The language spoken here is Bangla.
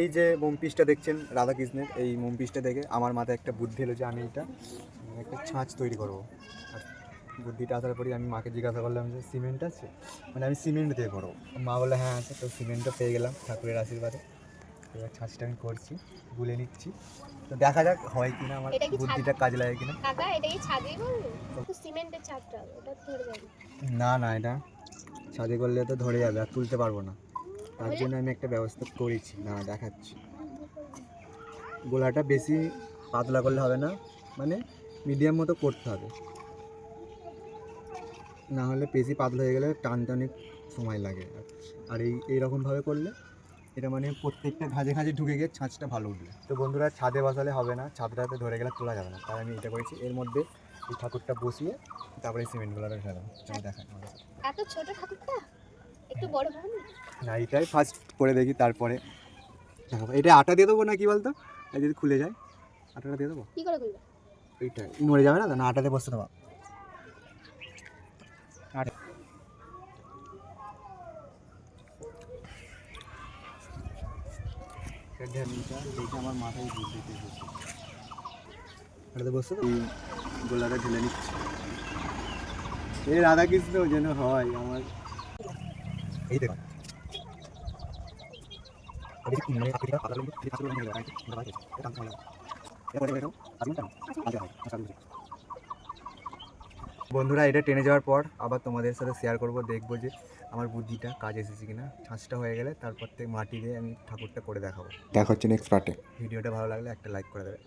এই যে মোম পিসটা দেখছেন রাধাকৃষ্ণের এই মোম পিসটা দেখে আমার মাথায় একটা বুদ্ধি এলো যে আমি এটা একটা ছাঁচ তৈরি করব। আর বুদ্ধিটা আসার পরেই আমি মাকে জিজ্ঞাসা করলাম যে সিমেন্ট আছে? মানে আমি সিমেন্ট দিয়ে করব। মা বলল হ্যাঁ আছে। তো সিমেন্টটা পেয়ে গেলাম ঠাকুরের আশীর্বাদে। এবার ছাঁচটা আমি করছি গুলে নিচ্ছি। তো দেখা যাক হয় কিনা আমার? বুদ্ধিটা কাজে লাগে কিনা। কাকা এটা কি করব তো সিমেন্টের ছাদটা ওটা ধরে যাবে। না না এটা ছাদে করলে তো ধরে যাবে আর তুলতে পারব না। তার জন্য আমি একটা ব্যবস্থা করেছি। না দেখাচ্ছি। গোলাটা বেশি পাতলা করলে হবে না। মানে মিডিয়াম মতো করতে হবে। না হলে বেশি পাতলা হয়ে গেলে টানতে অনেক সময় লাগে। আর এই এইরকমভাবে করলে এটা মানে প্রত্যেকটা ঘাজে ঘাজে ঢুকে গিয়ে ছাঁচটা ভালো উঠবে। তো বন্ধুরা ছাদে বসালে হবে না। ছাদটাতে ধরে গেলে তোলা যাবে না। তাই আমি এটা করেছি। এর মধ্যে এই ঠাকুরটা বসিয়ে তারপরে সিমেন্টগুলো ফেলাম চলো দেখাই এত ছোট ঠাকুরটা? একটু বড় হবে না। এটাই ফার্স্ট করে দেখি তারপরে এটা আটা দিয়ে দেবো না কি বলতো? যদি খুলে যায় আটাটা দিয়ে দেবো? কি করে করবে এইটাই নড়ে যাবে না না আটাতে বসতে দেবো। দেখে আমার মাথায় বুঝতে আটাতে বসতে এই গোলাটা ঢেলে নিচ্ছি। এই রাধাকৃষ্ণ যেন হয় আমার। এই বন্ধুরা এটা টেনে যাওয়ার পর আবার তোমাদের সাথে শেয়ার করব দেখব যে আমার বুদ্ধিটা কাজ এসেছে কিনা ছাঁচটা হয়ে গেলে তারপর থেকে মাটি দিয়ে আমি ঠাকুরটা করে দেখাবো দেখা হচ্ছে নেক্সট পার্টে ভিডিওটা ভালো লাগলে একটা লাইক করে দেবে